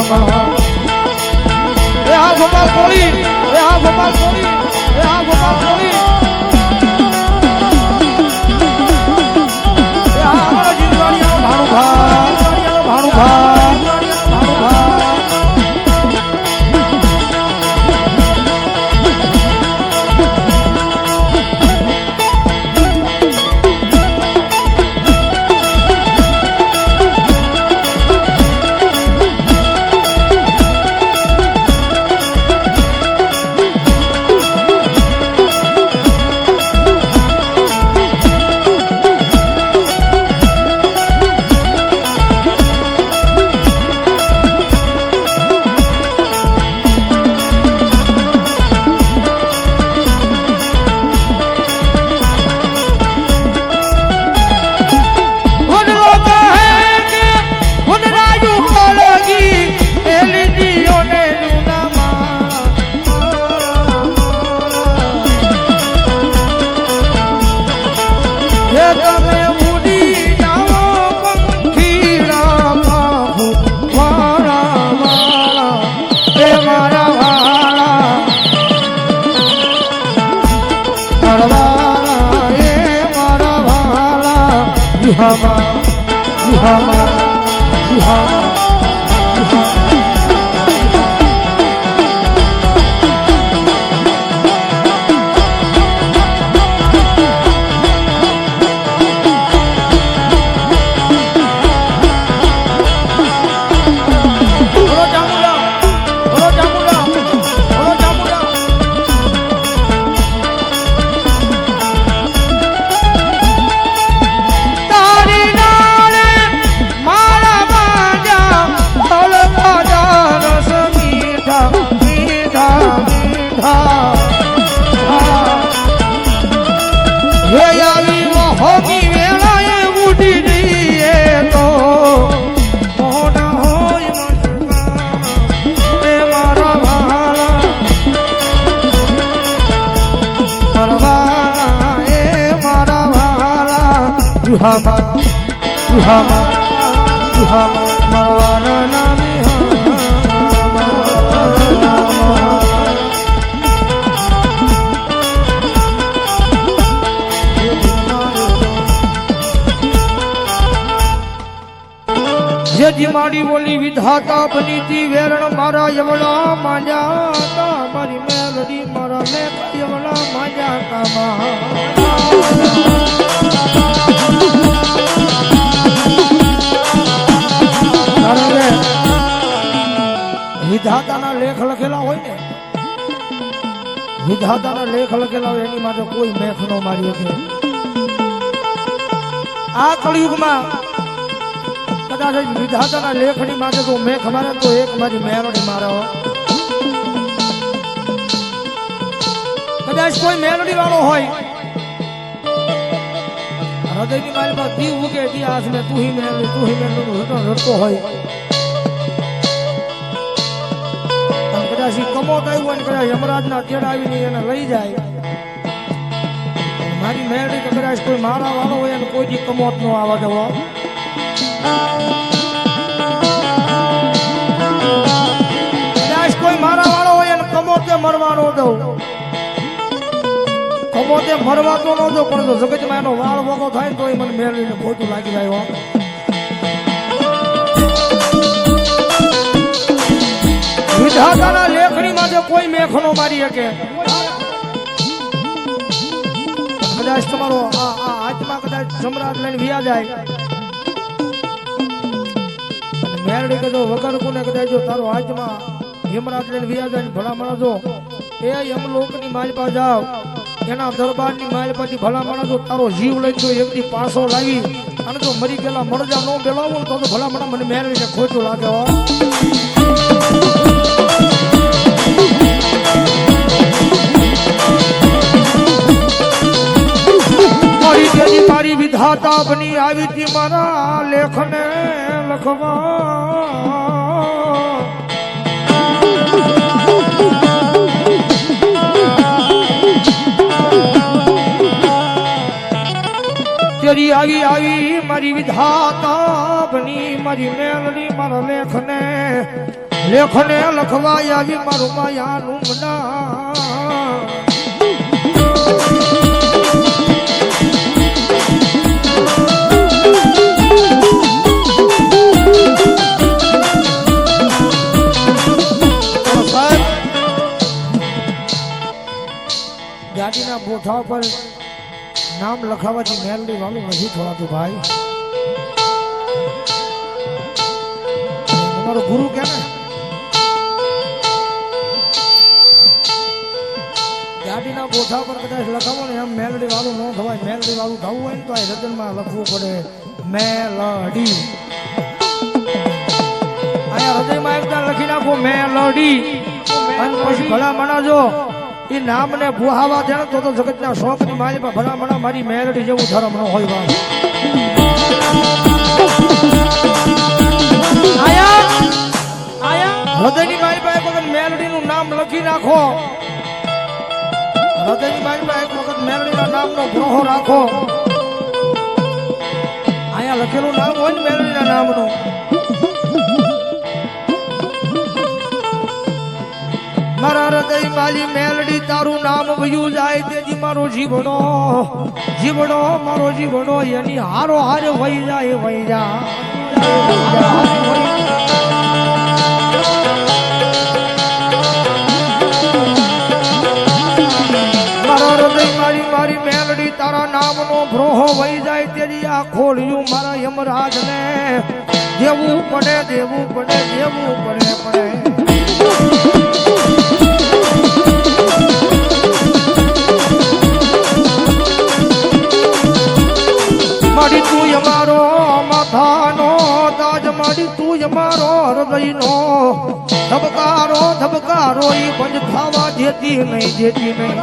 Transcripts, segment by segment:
વિહામાં એ આ ગોપાલ કોળી એ આ ગોપાલ કોળી એ આ ગોપાલ કોળી জিহামা জিহামা জিহামা આવી મોહની વેળાએ ઉડી જઈએ તો. મોઢા હોય એ મારા વાલા મારા વાલા એ મારા વાલા યુહામા યુહામા જેથી મારી બોલી વિધાતા બની વેરણ મારા યવળા માંજા તા મારી મેલડી મારા મે યવળા માંજા કારણ વિધાતાના લેખ લખેલા હોય ને, વિધાતાના લેખ લખેલા હોય એની માટે કોઈ મેખ નો મારી શકે. આ કળિયુગમાં કદાચ વિધાતાના લેખની માટે તો મેં ખમારે, તો એક મારી મેલોડી મારો. કદાચ કોઈ મેલોડી વાળો હોય, હૃદયની મારી દીવ ઉગે દી આસ મેં તું હી મેલોડી તું હી મેલોડી રટો રટતો હોય. કદાચ એ કમોત આવ્યું હોય ને કદાચ યમરાજના તેડાવીને એને લઈ જાય. મારી મેળડી કે કદાચ કોઈ મારા વાળો હોય અને કોઈ દી કમોત નો આવવા દેવો મરવાનો દઉં કમોતે મરવા તો ન દઉં, પણ જો જગતમાં એનો વાળ વગો થાય ને મને મેળવીને ખોટું લાગી હો. વિધાતાના લેખની માટે કોઈ મેખ નો મારી શકે, કદાચ તમારો આ હાથમાં કદાચ સમ્રાટ લઈને વ્યા જાય મેરડી કદો વગર કોને કદાચ તારો હાથમાં હિમરાત લઈને વ્યા જાય ને ભલા જો એ યમલોકની માલિપા જાવ એના દરબારની માલિપાથી ભલા માણસો તારો જીવ લઈ જો એકથી પાસો લાવી. અને જો મરી ગયેલા મરજા નો બેલાવો તો ભલા માણસ મને મેળવીને ખોટું લાગે મારી વિધાતા બની આવી હતી મારા લેખને લખવા. તેરી આવી આવી મારી વિધાતા બની, મારી મેલડી, મારા લેખને લેખને લખવા આવી મારું માયાનું મના ગાડીના બોઠા પર નામ લખાવવાથી મેલડી વાળું નથી થવાતું ભાઈ. તમારો ગુરુ કે ને? ગાડીના બોઠા પર કદાચ લખાવો ને એમ મેલડી વાળું ન થવાય. મેલડી વાળું થવું હોય ને તો આ રજનમાં લખવું પડે. મેલડી. અહીંયા હૃદયમાં એકદમ લખી નાખો, મેલડી. અને પછી ભલા મણાજો. એ નામને ભુહાવા દે ને તો તો જગતના શોખની માલી પર ભલા મણા મારી મેરડી જેવું ધર્મ ન હોય હૃદયની મારી પાસે વખત મેલડીનું નામ લખી નાખો. હૃદયની મારી પાસે એક વખત મેલડીના નામનો ગ્રહો રાખો. અહીંયા લખેલું નામ હોય ને મેલડીના નામનું. મારા માલી મેલડી તારું નામ વયું જાય તેથી મારો જીવડો જીવડો, મારો જીવડો એની હારો હારે વહી જાય વહી જા મારી મારી મેલડી તારા નામનો ભ્રોહો વહી જાય તેથી આ મારા યમરાજને. દેવું પડે દેવું પડે દેવું પડે પડે. હૃદયનો ધબકારો ધબકારો એ બંધ ખાવા દેતી નહીં દેતી નહીં.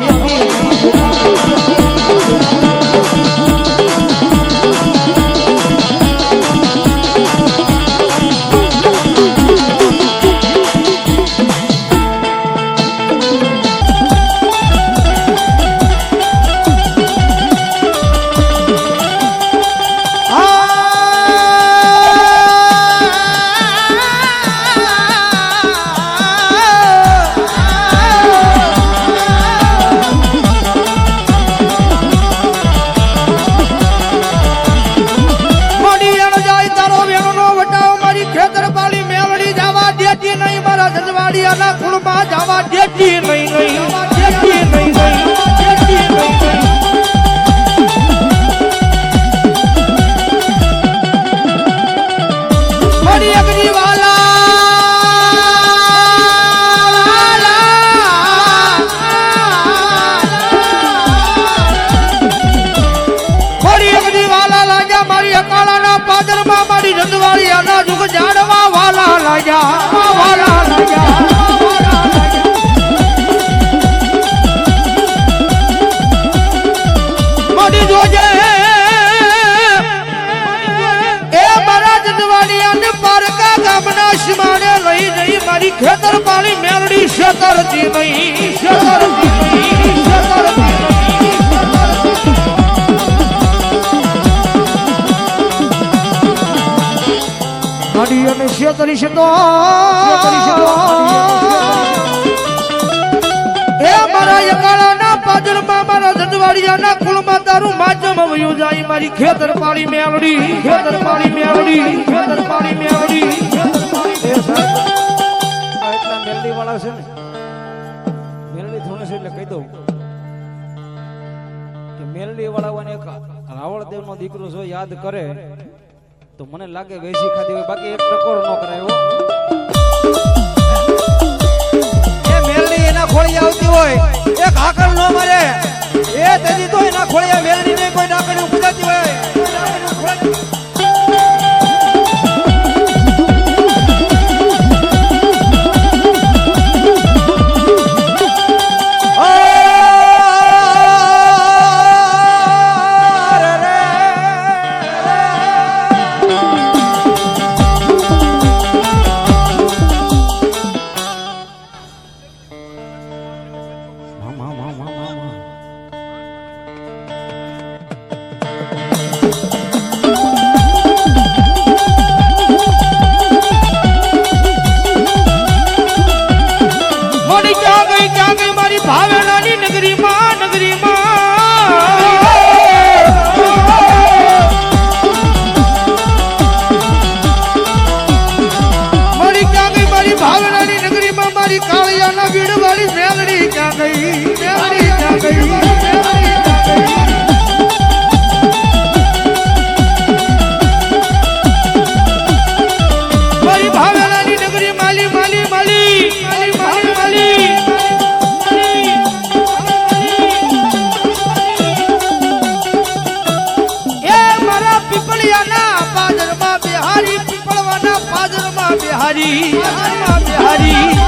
શેતરતી નહીં શેતરતી નહીં નહીં મારી અને શેતરી છે તો એ મારા યકાળાના પાદરમાં, મારા જજવાડિયાના કુળમાં તારું માધ્યમ વયું જાય, મારી ખેતર પાડી મેળડી, ખેતર પાડી મેળડી. મેલડી વાળાઓને એક. રાવળદેવ નો દીકરો જો યાદ કરે, તો મને લાગે વેસી ખાધી હોય. બાકી એક ટકોર નો કરાયો મેલડી એના ખોળી આવતી હોય. એક હાકર નો મારે. એ તેજી તો એના ખોળિયા મેલડી ને ભીડ વાળી મેલડી ક્યાં ગઈ મેલડી ક્યાં ગઈ મેલડી ક્યાં ગઈ બિહારી બિહારી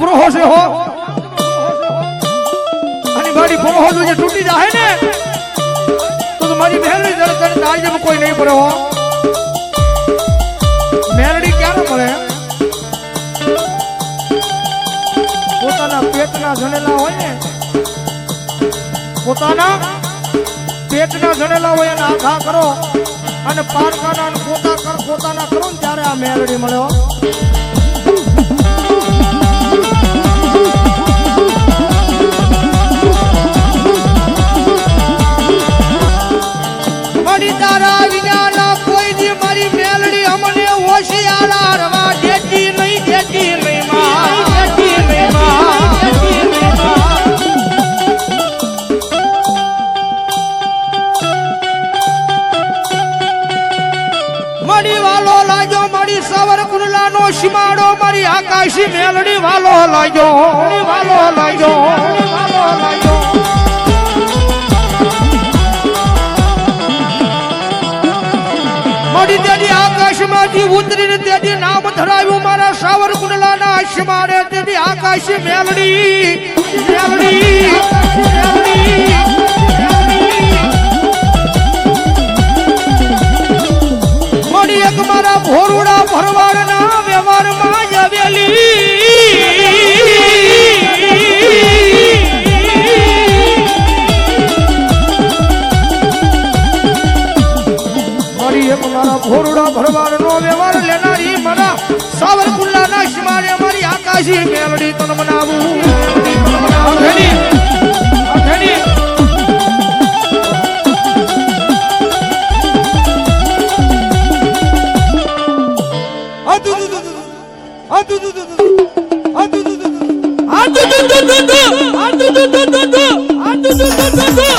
નામનો છે હો. અને મારી બ્રોહો જો જે તૂટી જાય ને, તો મારી મહેલની જરા તને તારી કોઈ નહીં પડે હો. મેલડી ક્યારે મળે? પોતાના પેટના જણેલા હોય ને, પોતાના પેટના જણેલા હોય અને આખા કરો અને પારકાના પોતા કર, પોતાના કરો ને ત્યારે આ મેલડી મળ્યો આકાશી મેલડી વાલો લાગ્યો વાલો લાગ્યો વાલો લાજો મળી તેની આકાશમાંથી ઉતરીને તેની નામ મારા સાવર કુંડલાના ખોરડો ભરવાડ નો વ્યવહાર લેનારી મના સાવરકુંડલા ના શિમાને મારી આકાશી મેલડી તન મનાવું. અઘણી અઘણી આ દુ દુ દુ દુ દુ આ દુ દુ દુ દુ દુ આ દુ દુ દુ દુ દુ